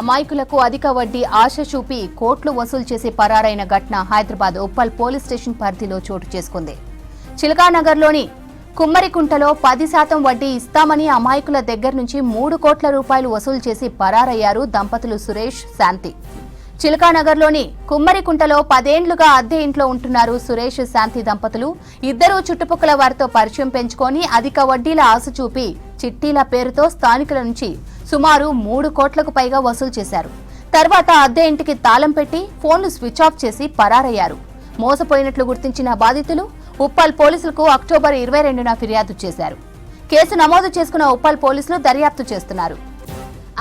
అమాయకులకు అధిక వడ్డీ ఆశ చూపి కోట్లు వసూలు చేసి పరారైన ఘటన హైదరాబాద్ ఉప్పల్ పోలీస్ స్టేషన్ పరిధిలో చోటు చేసుకుంది. చిలకానగర్లోని కుమ్మరికుంటలో పది శాతం వడ్డీ ఇస్తామని అమాయకుల దగ్గర నుంచి మూడు కోట్ల రూపాయలు వసూలు చేసి పరారయ్యారు దంపతులు సురేష్ శాంతి. చిలకానగర్లోని కుమ్మరికుంటలో పదేండ్లుగా అద్దె ఇంట్లో ఉంటున్నారు సురేష్ శాంతి దంపతులు. ఇద్దరూ చుట్టుపక్కల వారితో పరిచయం పెంచుకొని అధిక వడ్డీల ఆశ చూపి చిట్టీల పేరుతో స్థానికుల నుంచి సుమారు మూడు కోట్లకు పైగా వసూలు చేశారు. తర్వాత అద్దె ఇంటికి తాళం పెట్టి ఫోన్లు స్విచ్ ఆఫ్ చేసి పరారయ్యారు. మోసపోయినట్లు గుర్తించిన బాధితులు ఉప్పల్ పోలీసులకు అక్టోబర్ ఇరవై రెండున ఫిర్యాదు చేశారు. కేసు నమోదు చేసుకున్న ఉప్పల్ పోలీసులు దర్యాప్తు చేస్తున్నారు.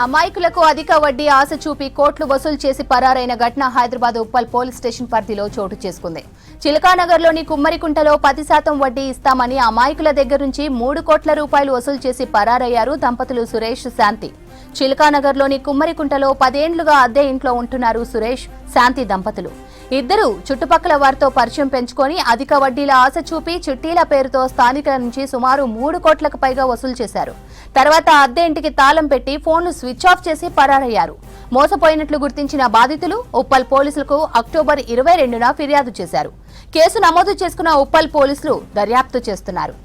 అమాయకులకు అధిక వడ్డీ ఆశ చూపి కోట్లు వసూలు చేసి పరారైన ఘటన హైదరాబాద్ ఉప్పల్ పోలీస్ స్టేషన్ పరిధిలో చోటు చేసుకుంది. చిలకానగర్లోని కుమ్మరికుంటలో పది శాతం వడ్డీ ఇస్తామని అమాయకుల దగ్గర నుంచి మూడు కోట్ల రూపాయలు వసూలు చేసి పరారయ్యారు దంపతులు సురేష్ శాంతి. చిలకానగర్లోని కుమ్మరికుంటలో పదేండ్లుగా అద్దె ఇంట్లో ఉంటున్నారు సురేష్ శాంతి దంపతులు. ఇద్దరు చుట్టుపక్కల వారితో పరిచయం పెంచుకొని అధిక వడ్డీల ఆశ చూపి చిట్టీల పేరుతో స్థానికుల నుంచి సుమారు మూడు కోట్లకు పైగా వసూలు చేశారు. తర్వాత అద్దె ఇంటికి తాళం పెట్టి ఫోన్లు స్విచ్ ఆఫ్ చేసి పరారయ్యారు. మోసపోయినట్లు గుర్తించిన బాధితులు ఉప్పల్ పోలీసులకు అక్టోబర్ ఇరవై రెండున ఫిర్యాదు చేశారు. కేసు నమోదు చేసుకున్న ఉప్పల్ పోలీసులు దర్యాప్తు చేస్తున్నారు.